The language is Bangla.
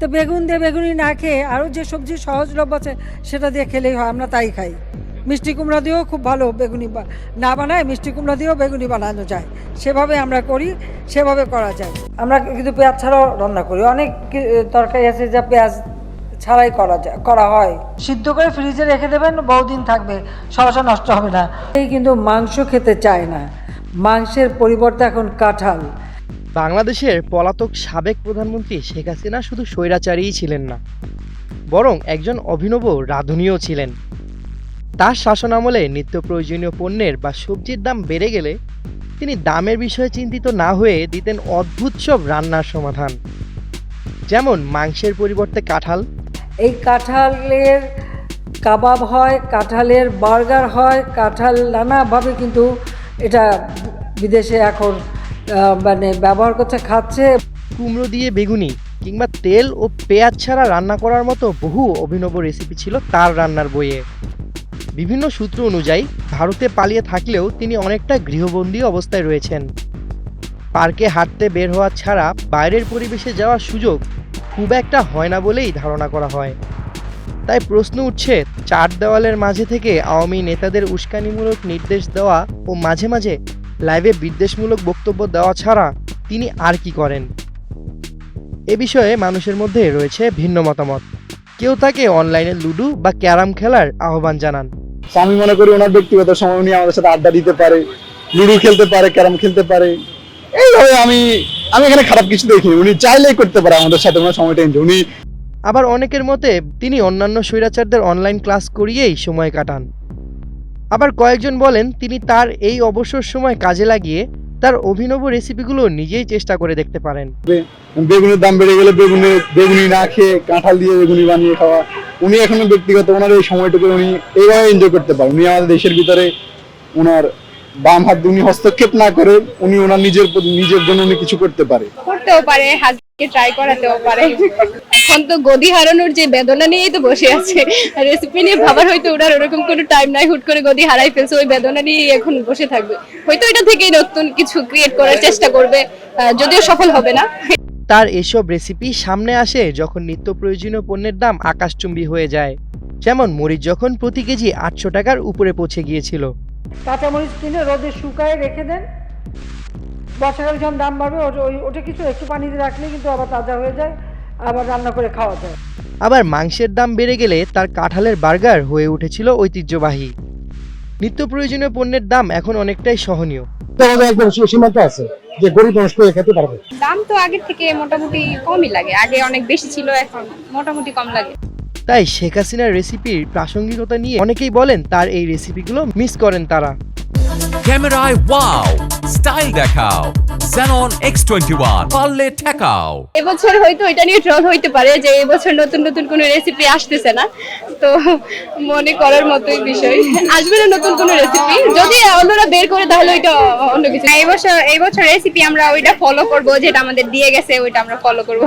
তো বেগুন দিয়ে বেগুনি না খেয়ে আরও যে সবজি সহজলভ্য আছে, সেটা দিয়ে খেলেই হয়, আমরা তাই খাই। মিষ্টি কুমড়া দিয়েও খুব ভালো বেগুনি না বানায়, মিষ্টি কুমড়া দিয়েও বেগুনি বানানো যায়। সেভাবে আমরা করি, সেভাবে করা যায়। আমরা কিন্তু পেঁয়াজ ছাড়াও রান্না করি। অনেক তরকারি আছে যা পেঁয়াজ ছাড়াই করা যায় করা হয়। সিদ্ধ করে ফ্রিজে রেখে দেবেন, বহুদিন থাকবে সহসা নষ্ট হবে না। এই কিন্তু মাংস খেতে চায় না। মাংসের পরিবর্তে এখন কাঁঠাল। বাংলাদেশের পলাতক সাবেক প্রধানমন্ত্রী শেখ হাসিনা শুধু স্বৈরাচারীই ছিলেন না, বরং একজন অভিনব রাঁধুনিও ছিলেন। তার শাসনামলে নিত্য প্রয়োজনীয় পণ্যের বা সবজির দাম বেড়ে গেলে তিনি দামের বিষয়ে চিন্তিত না হয়ে দিতেন অদ্ভুত সব রান্নার সমাধান। যেমন মাংসের পরিবর্তে কাঁঠাল। এই কাঁঠালের কাবাব হয়, কাঁঠালের বার্গার হয়, কাঁঠাল নানাভাবে কিন্তু এটা বিদেশে এখন মানে ব্যবহার করছে, খাচ্ছে। কুমড়ো দিয়ে বেগুনি কিংবা তেল ও পেঁয়াজ ছাড়া রান্না করার মতো বহু অভিনব রেসিপি ছিল তার রান্নার বইয়ে। বিভিন্ন সূত্র অনুযায়ী, ভারতে পালিয়ে থাকলেও তিনি অনেকটা গৃহবন্দী অবস্থায় রয়েছেন। পার্কে হাঁটতে বের হওয়া ছাড়া বাইরের পরিবেশে যাওয়ার সুযোগ খুব একটা হয় না বলেই ধারণা করা হয়। তাই প্রশ্ন উঠছে, চার দেওয়ালের মাঝে থেকে আওয়ামী নেতাদের উস্কানিমূলক নির্দেশ দেওয়া ও মাঝে মাঝে লাইভে বিদ্বেষমূলক বক্তব্য দেওয়া ছাড়া তিনি আর কি করেন? এ বিষয়ে মানুষের মধ্যে রয়েছে ভিন্ন মতামত। কেউ তাকে অনলাইনে লুডো বা ক্যারাম খেলার আহ্বান জানান। আমি মনে করি ওনার ব্যক্তিগত সময় উনি আমাদের সাথে আড্ডা দিতে পারে লুডো খেলতে পারে ক্যারাম খেলতে পারে। এইভাবে আমি আমি এখানে খারাপ কিছু দেখি উনি চাইলেই করতে পারে আমাদের সাথে ওনার সময়টা এনজয় উনি আবার অনেকের মতে তিনি অন্যান্য স্বৈরাচারদের অনলাইন ক্লাস করিয়েই সময় কাটান। আবার কয়েকজন বলেন তিনি তার এই অবসর সময় কাজে লাগিয়ে তার অভিনব রেসিপিগুলো নিজেই চেষ্টা করে দেখতে পারেন। বেগুনের দাম বেড়ে গেলে বেগুনে বেগুনি না খেয়ে কাঁঠাল দিয়ে বেগুনি বানিয়ে খাওয়া। উনি এখনও ব্যক্তিগত ওনার এই সময়টুকু উনি এইভাবে এনজয় করতে পারেন। উনি আমাদের দেশের ভিতরে ওনার বাম হাত দিয়ে উনি হস্তক্ষেপ না করে উনি ওনার নিজের নিজের জন্য উনি কিছু করতে পারে। করতেও পারে হাজবেন্ডকে ট্রাই করাতেও পারে। এখন তো গদি হারানোর যে বেদনা নিয়েই তো বসে আছে। রেসিপি নিয়ে ভাবার হয়তো ওনার ওরকম কোনো টাইম নাই হুট করে গদি হারাই ফেলছে ওই বেদনা নিয়েই এখন বসে থাকবে। হয়তো এটা থেকেই নতুন কিছু ক্রিয়েট করার চেষ্টা করবে যদিও সফল হবে না। তার এসব রেসিপি সামনে আসে যখন নিত্য প্রয়োজনীয় পণ্যের দাম আকাশচুম্বী হয়ে যায়। যেমন মরিচ যখন প্রতি কেজি আটশো টাকার উপরে পৌঁছে গিয়েছিল। কাঁচামরিচ কিনে রোদে শুকায় রেখে দেন। বর্ষাকালে যখন দাম বাড়বে ওটা ওই- ওটা কিছু একটু পানিতে রাখলে কিন্তু আবার তাজা হয়ে যায় আবার রান্না করে খাওয়া যায়। আবার মাংসের দাম বেড়ে গেলে তার কাঁঠালের বার্গার হয়ে উঠেছিল ঐতিহ্যবাহী। নিত্য প্রয়োজনীয় পণ্যের দাম এখন অনেকটাই সহনীয়। সীমান্ত আছে যে গরিব মানুষ খেতে পারবে? দাম তো আগের থেকে মোটামুটি কমই লাগে আগে অনেক বেশি ছিল এখন মোটামুটি কম লাগে। তাই শেখ হাসিনার রেসিপির প্রাসঙ্গিকতা নিয়ে অনেকেই বলেন তার এই রেসিপিগুলো মিস করেন তারা। ক্যামেরায় ওয়াও স্টাইল দেখাও Xenon X21 পারলে ঠেকাও। এবছর হয়তো এটা নিয়ে ট্রল হইতে পারে যে এবছর নতুন নতুন কোনো রেসিপি আসতেছে না। তো মনে করার মতোই বিষয়। আসবে না নতুন কোনো রেসিপি যদি অন্যরা বের করে তাহলে ওইটা অন্য কিছু। এই বছর এই বছর রেসিপি আমরা ওইটা ফলো করব যেটা আমাদের দিয়ে গেছে ওইটা আমরা ফলো করব।